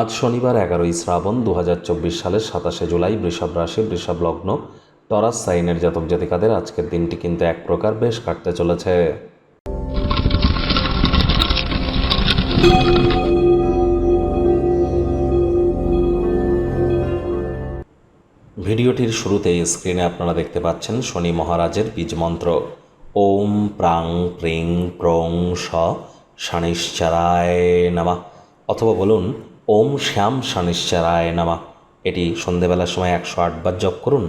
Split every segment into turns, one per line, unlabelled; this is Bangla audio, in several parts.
আজ শনিবার এগারোই শ্রাবণ দু হাজার চব্বিশ সালের সাতাশে জুলাই বৃষভ রাশি, বৃষভ লগ্ন। টরাস সাইনের জাতক জাতিকাদের আজকের দিনটি কিন্তু এক প্রকার বেশ কাটতে চলেছে। ভিডিওটির শুরুতেই স্ক্রিনে আপনারা দেখতে পাচ্ছেন শনি মহারাজের বীজ মন্ত্র। ওম প্রাং প্রিং প্রং স শানিশ্চারায় নামা। অথবা বলুন ওম শ্যাম শানিশ্চারায় নামা। এটি সন্ধেবেলার সময় একশো আটবার জপ করুন।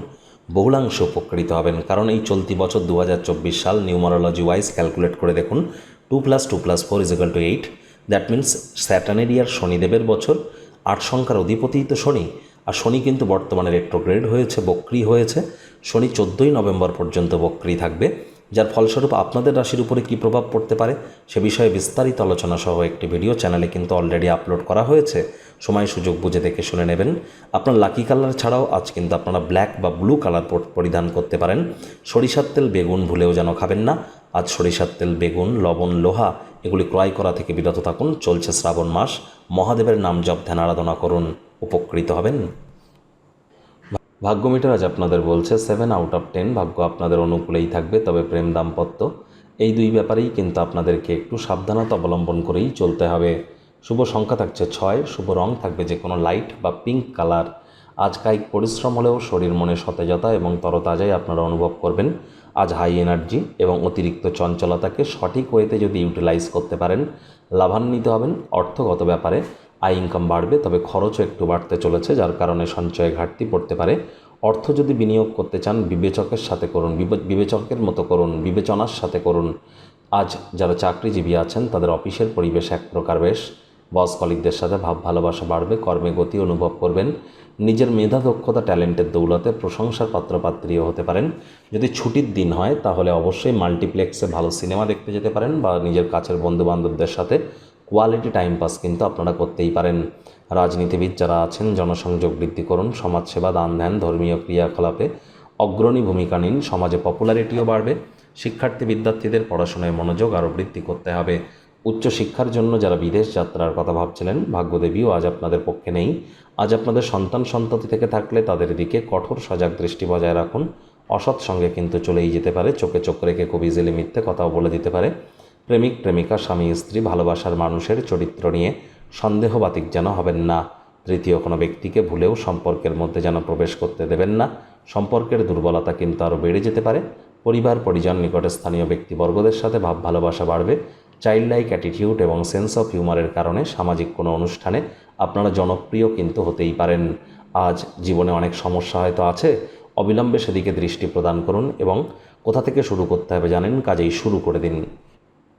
বহুলাংশ উপকৃত হবেন। কারণ এই চলতি বছর দু হাজার চব্বিশ সাল নিউমারোলজি ওয়াইজ ক্যালকুলেট করে দেখুন, two plus two plus four is equal to eight. That means স্যাটানেরিয়ার শনিদেবের বছর, আট সংখ্যার অধিপতিই তো শনি। আর শনি কিন্তু বর্তমানে রেট্রোগ্রেড হয়েছে, বক্রি হয়েছে। শনি চোদ্দোই নভেম্বর পর্যন্ত বক্রি থাকবে। যার ফলস্বরূপ আপনাদের রাশির উপরে কী প্রভাব পড়তে পারে সে বিষয়ে বিস্তারিত আলোচনা সহ একটি ভিডিও চ্যানেলে কিন্তু অলরেডি আপলোড করা হয়েছে। সময় সুযোগ বুঝে দেখে শুনে নেবেন। আপনার লাকি কালার ছাড়াও আজ কিন্তু আপনারা ব্ল্যাক বা ব্লু কালার পরিধান করতে পারেন। সরিষার তেল বেগুন ভুলেও যেন খাবেন না। আজ সরিষার তেল, বেগুন, লবণ, লোহা এগুলি ক্রয় করা থেকে বিরত থাকুন। চলছে শ্রাবণ মাস। মহাদেবের নাম জপ, ধ্যান, আরাধনা করুন। উপকৃত হবেন। ভাগ্য মিটার আজ আপনাদের বলছে সেভেন আউট অফ টেন ভাগ্য আপনাদের অনুকূলেই থাকবে, তবে প্রেম দাম্পত্য। এই দুই ব্যাপারেই কিন্তু আপনাদেরকে একটু সাবধানতা অবলম্বন করেই চলতে হবে। শুভ সংখ্যা থাকছে ছয়, শুভ রং থাকবে যে কোনো লাইট বা পিঙ্ক কালার আজ কায়িক পরিশ্রম হলেও শরীর মনে সতেজতা এবং তরতাজাই আপনারা অনুভব করবেন। আজ হাই এনার্জি এবং অতিরিক্ত চঞ্চলতাকে সঠিক ওয়েতে যদি ইউটিলাইজ করতে পারেন, লাভান্বিত হবেন অর্থগত ব্যাপারে। আয় ইনকাম বাড়বে, তবে খরচও একটু বাড়তে চলেছে, যার কারণে সঞ্চয়ে ঘাটতি পড়তে পারে। অর্থ যদি বিনিয়োগ করতে চান, বিবেচকের সাথে করুন বিবেচকের মতো করুন, বিবেচনার সাথে করুন। আজ যারা চাকরিজীবী আছেন, তাদের অফিসের পরিবেশ এক প্রকার বেশ। বস কলিকদের সাথে ভাব, ভালোবাসা বাড়বে, কর্মে গতি অনুভব করবেন। নিজের মেধা, দক্ষতা, ট্যালেন্টের দৌলতে প্রশংসার পাত্রপাত্রীও হতে পারেন। যদি ছুটির দিন হয়, তাহলে অবশ্যই মাল্টিপ্লেক্সে ভালো সিনেমা দেখতে যেতে পারেন বা নিজের কাছের বন্ধুবান্ধবদের সাথে কোয়ালিটি টাইম পাস কিন্তু আপনারা করতেই পারেন। রাজনীতিবিদ যারা আছেন, জনসংযোগ বৃদ্ধি করুন, সমাজসেবা দান ধ্যান, ধর্মীয় ক্রিয়াকলাপে অগ্রণী ভূমিকা নিন, সমাজে পপুলারিটিও বাড়বে, শিক্ষার্থী বিদ্যার্থীদের পড়াশোনায় মনোযোগ আরও বৃদ্ধি করতে হবে। উচ্চশিক্ষার জন্য যারা বিদেশ যাত্রার কথা ভাবছিলেন, ভাগ্যদেবীও আজ আপনাদের পক্ষে নেই। আজ আপনাদের সন্তান সন্ততি থেকে থাকলে তাদের দিকে কঠোর সজাগ দৃষ্টি বজায় রাখুন। অসৎ সঙ্গে কিন্তু চলেই যেতে পারে, চোখে চোখ রেখে খুব ইজিলি মিথ্যে কথাও বলে দিতে পারে। প্রেমিক, প্রেমিকা, স্বামী, স্ত্রী ভালোবাসার মানুষের চরিত্র নিয়ে সন্দেহবাতিক যেন হবেন না। তৃতীয় কোনো ব্যক্তিকে ভুলেও সম্পর্কের মধ্যে যেন প্রবেশ করতে দেবেন না। সম্পর্কের দুর্বলতা কিন্তু আরও বেড়ে যেতে পারে। পরিবার, পরিজন, নিকটে স্থানীয় ব্যক্তিবর্গদের সাথে ভাব, ভালোবাসা বাড়বে। চাইল্ড লাইক অ্যাটিটিউড এবং সেন্স অফ হিউমারের কারণে সামাজিক কোনো অনুষ্ঠানে আপনারা জনপ্রিয় কিন্তু হতেই পারেন। আজ জীবনে অনেক সমস্যা হয়তো আছে। অবিলম্বে সেদিকে দৃষ্টি প্রদান করুন এবং কোথা থেকে শুরু করতে হবে জানেন? কাজেই শুরু করে দিন।